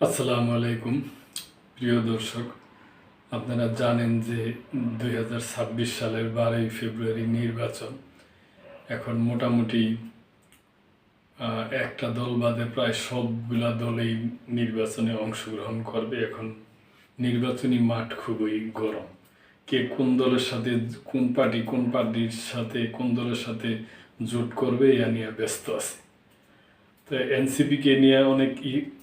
আসসালামু আলাইকুম। প্রিয় দর্শক, আপনারা জানেন যে দুই হাজার ছাব্বিশ সালের বারোই ফেব্রুয়ারি নির্বাচন এখন মোটামুটি একটা দল বাদে প্রায় সবগুলা দলেই নির্বাচনে অংশগ্রহণ করবে। এখন নির্বাচনী মাঠ খুবই গরম। কে কোন দলের সাথে, কোন পার্টি, কোন পার্টির সাথে, কোন দলের সাথে জোট করবে ইয়া নিয়ে ব্যস্ত আছে। তো এনসিপিকে নিয়ে অনেক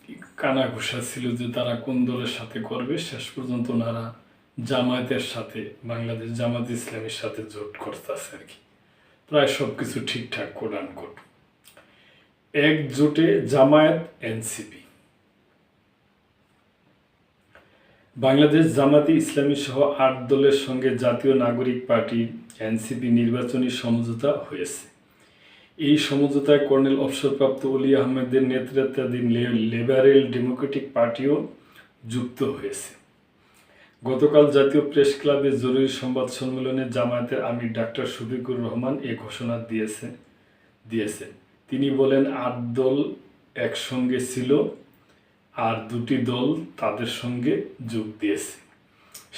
ই- ই- কানা ঘুষা ছিল যে তারা কোন দলের সাথে করবে, শেষ পর্যন্ত ওনারা জামায়াতের সাথে, বাংলাদেশ জামাত ইসলামের সাথে জোট করতেছে আর কি। প্রায় সব কিছু ঠিকঠাক কোডান কোড। একজোটে জামায়াত এনসিপি। বাংলাদেশ জামাতি ইসলামী সহ আট দলের সঙ্গে জাতীয় নাগরিক পার্টি এনসিপি নির্বাচনী সমঝোতা হয়েছে। এই সমঝোতায় কর্নেল অবসরপ্রাপ্ত অলি আহমেদের নেতৃত্বাধীন লিবারেল ডেমোক্রেটিক পার্টিও যুক্ত হয়েছে। গতকাল জাতীয় প্রেস ক্লাবে জরুরি সংবাদ সম্মেলনে জামায়াতের আমির ডাক্তার শফিকুর রহমান এ ঘোষণা দিয়েছে দিয়েছেন। তিনি বলেন, আট দল একসঙ্গে ছিল, আর দুটি দল তাদের সঙ্গে যোগ দিয়েছে।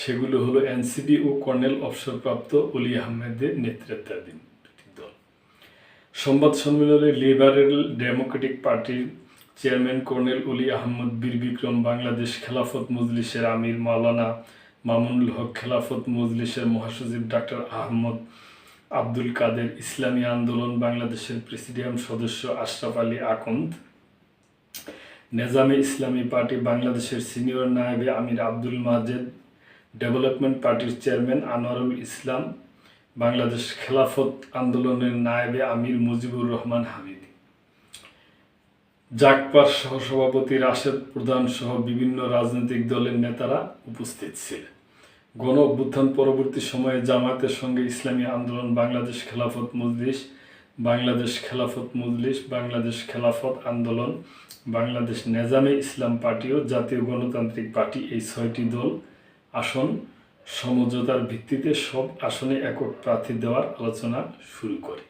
সেগুলো হলো এনসিপি ও কর্নেল অবসরপ্রাপ্ত অলি আহমেদের নেতৃত্বাধীন। সংবাদ সম্মেলনে লিবারেল ডেমোক্রেটিক পার্টির চেয়ারম্যান কর্নেল উলি আহমদ বীর বিক্রম বাংলাদেশ খেলাফত মজলিসের আমির মাওলানা মামুনুল হক খেলাফত মজলিসের মহাসচিব ডাক্তার আহমদ আব্দুল কাদের ইসলামী আন্দোলন বাংলাদেশের প্রেসিডিয়াম সদস্য আশরাফ আলী আকন্দ, নেজামে ইসলামী পার্টি বাংলাদেশের সিনিয়র নায়েবে আমির আব্দুল মাজেদ, ডেভেলপমেন্ট পার্টির চেয়ারম্যান আনোয়ারুল ইসলাম বাংলাদেশ খেলাফত আন্দোলনের নায়েবে আমির মুজিবুর রহমান হামিদি। জাকপার সহসভাপতি রাশেদ প্রধান সহ বিভিন্ন রাজনৈতিক দলের নেতারা উপস্থিত ছিলেন। গণ অভ্যুত্থান পরবর্তী সময়ে জামাতের সঙ্গে ইসলামী আন্দোলন, বাংলাদেশ খেলাফত মজলিস, বাংলাদেশ খেলাফত মজলিস, বাংলাদেশ খেলাফত আন্দোলন, বাংলাদেশ নেজামে ইসলাম পার্টি ও জাতীয় গণতান্ত্রিক পার্টি এই ছয়টি দল আসন সমঝোতার ভিত্তিতে সব আসনে একক প্রার্থী দেওয়ার আলোচনা শুরু করে।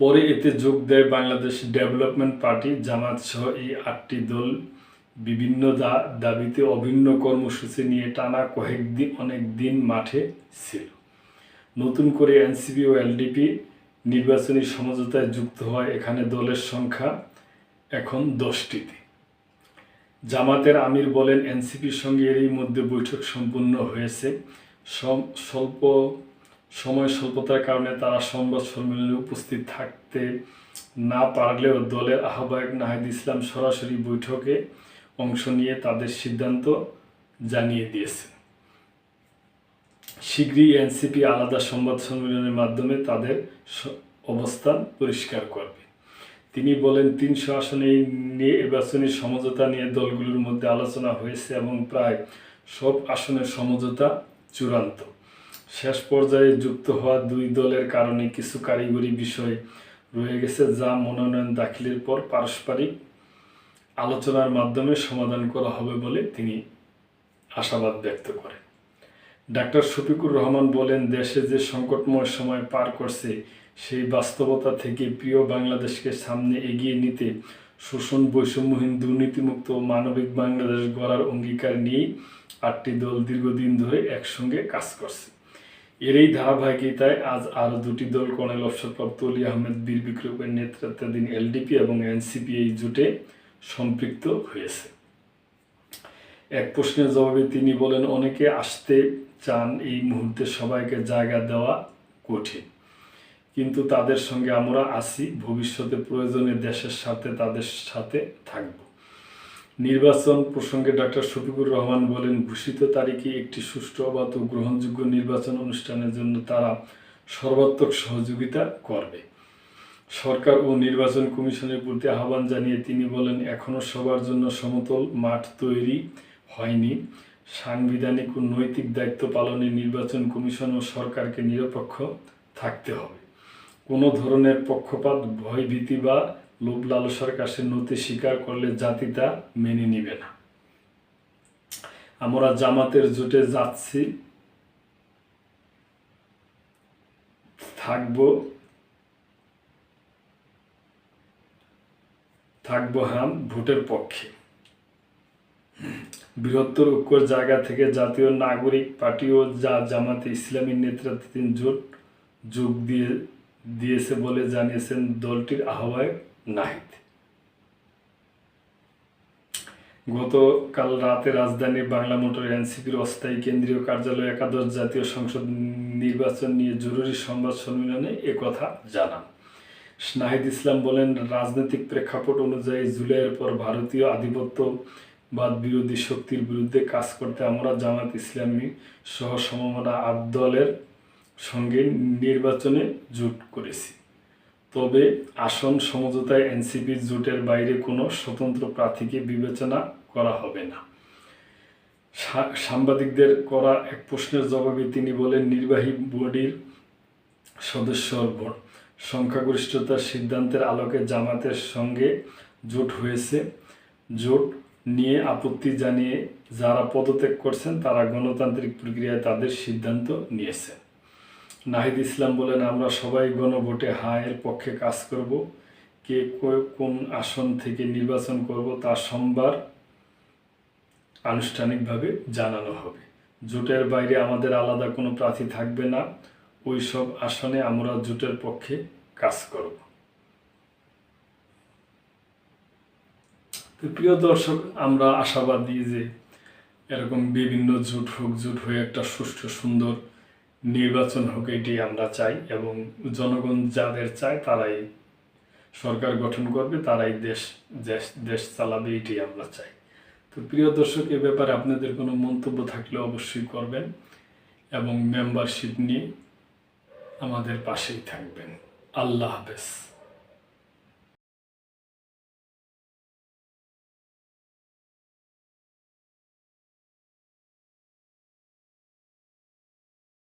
পরে এতে যোগ দেয় বাংলাদেশ ডেভেলপমেন্ট পার্টি জামাত সহ এই আটটি দল। বিভিন্ন দাবিতে অভিন্ন কর্মসূচি নিয়ে টানা কয়েকদিন, অনেক দিন মাঠে ছিল। নতুন করে এনসিপি ও এলডিপি নির্বাচনী সমঝোতায় যুক্ত হয় এখানে দলের সংখ্যা এখন দশটিতে। জামাতের আমির বলেন, এনসিপির সঙ্গে এরই মধ্যে বৈঠক সম্পূর্ণ হয়েছে। স্বল্প, সময় স্বল্পতার কারণে তারা সংবাদ সম্মেলনে উপস্থিত থাকতে না পারলেও দলের আহ্বায়ক নাহিদ ইসলাম সরাসরি বৈঠকে অংশ নিয়ে তাদের সিদ্ধান্ত জানিয়ে দিয়েছে শীঘ্রই এনসিপি আলাদা সংবাদ সম্মেলনের মাধ্যমে তাদের অবস্থান পরিষ্কার করবে। তিনি বলেন, তিনশো আসনে নির্বাচনী সমঝোতা নিয়ে দলগুলোর মধ্যে আলোচনা হয়েছে এবং প্রায় সব আসনের সমঝোতা চূড়ান্ত। শেষ পর্যায়ে যুক্ত হওয়া দুই দলের কারণে কিছু কারিগরি বিষয় রয়ে গেছে যা মনোনয়ন দাখিলের পর পারস্পরিক আলোচনার মাধ্যমে সমাধান করা হবে বলে তিনি আশাবাদ ব্যক্ত করেন। ডাক্তার শফিকুর রহমান বলেন, দেশে যে সংকটময় সময় পার করছে সেই বাস্তবতা থেকে প্রিয় বাংলাদেশকে সামনে এগিয়ে নিতে শোষণ বৈষম্যহীন দুর্নীতিমুক্ত মানবিক বাংলাদেশ গড়ার অঙ্গীকার নিয়েই আটটি দল দীর্ঘদিন ধরে একসঙ্গে কাজ করছে। এর এই ধারাবাহিকতায় আজ আরও দুটি দল কর্নেল অবসরপ্রাপ্ত অলি আহমেদ বীর বিক্রমের নেতৃত্বাধীন এলডিপি এবং এনসিপি এই জোটে সম্পৃক্ত হয়েছে। এক প্রশ্নের জবাবে তিনি বলেন, অনেকে আসতে চান এই মুহূর্তে সবাইকে জায়গা দেওয়া কঠিন। কিন্তু তাদের সঙ্গে আমরা আছি। ভবিষ্যতে প্রয়োজনে দেশের সাথে, তাদের সাথে থাকব। নির্বাচন প্রসঙ্গে ডক্টর শফিকুর রহমান বলেন, ঘোষিত তারিখে একটি সুষ্ঠু অবাধ গ্রহণযোগ্য নির্বাচন অনুষ্ঠানের জন্য তারা সর্বাত্মক সহযোগিতা করবে। সরকার ও নির্বাচন কমিশনের প্রতি আহ্বান জানিয়ে তিনি বলেন এখনও সবার জন্য সমতল মাঠ তৈরি হয়নি। সাংবিধানিক ও নৈতিক দায়িত্ব পালনে নির্বাচন কমিশন ও সরকারকে নিরপেক্ষ থাকতে হবে। কোনো ধরনের পক্ষপাত, ভয়ভীতি বা লোভ লালসার কাছে নতি স্বীকার করলে জাতি তা মেনে নিবে না। আমরা জামাতের জোটে যাচ্ছি, থাকব থাকব হাম ভোটের পক্ষে। বৃহত্তর ঐক্যর জায়গা থেকে জাতীয় নাগরিক পার্টি ও যা জামাতে ইসলামী নেতৃত্বাধীন জোট যোগ দিয়ে দিয়েছে বলে জানিয়েছেন দলটির আহ্বায়ক নাহিদ। গতকাল রাতে রাজধানীর বাংলা মোটর এনসিপির অস্থায়ী কেন্দ্রীয় কার্যালয়ে একাদশ জাতীয় সংসদ নির্বাচন নিয়ে জরুরি সংবাদ সম্মেলনে একথা জানান। নাহিদ ইসলাম বলেন, রাজনৈতিক প্রেক্ষাপট অনুযায়ী জুলাইয়ের পর ভারতীয় আধিপত্যবাদ বিরোধী শক্তির বিরুদ্ধে কাজ করতে আমরা জামাত ইসলামী সহ সমমনা আট দলের সঙ্গে নির্বাচনে জোট করেছি। তবে আসন সমঝোতায় এনসিপি জোটের বাইরে কোনো স্বতন্ত্র প্রার্থীকে বিবেচনা করা হবে না। সাংবাদিকদের করা এক প্রশ্নের জবাবে তিনি বলেন, নির্বাহী বডির সদস্য ভোট। সংখ্যাগরিষ্ঠতার সিদ্ধান্তের আলোকে জামাতের সঙ্গে জোট হয়েছে। জোট নিয়ে আপত্তি জানিয়ে যারা পদত্যাগ করছেন, তারা গণতান্ত্রিক প্রক্রিয়ায় তাদের সিদ্ধান্ত নিয়েছেন। নাহিদ ইসলাম বলেন, আমরা সবাই গণভোটে হায়ের পক্ষে কাজ করব। কে কোন আসন থেকে নির্বাচন করব তা সোমবার আনুষ্ঠানিকভাবে জানানো হবে। জোটের বাইরে আমাদের আলাদা কোনো প্রার্থী থাকবে না। ওই সব আসনে আমরা জোটের পক্ষে কাজ করব। তো প্রিয় দর্শক, আমরা আশাবাদী যে এরকম বিভিন্ন জোট হোক, জোট হয়ে একটা সুষ্ঠু, সুন্দর নির্বাচন হোক এটি আমরা চাই এবং জনগণ যাদের চায় তারাই সরকার গঠন করবে, তারাই দেশ দেশ দেশ চালাবে, এটি আমরা চাই। তো প্রিয় দর্শক, এ ব্যাপারে আপনাদের কোনো মন্তব্য থাকলে অবশ্যই করবেন এবং মেম্বারশিপ নিয়ে আমাদের পাশেই থাকবেন। আল্লাহ হাফেজ।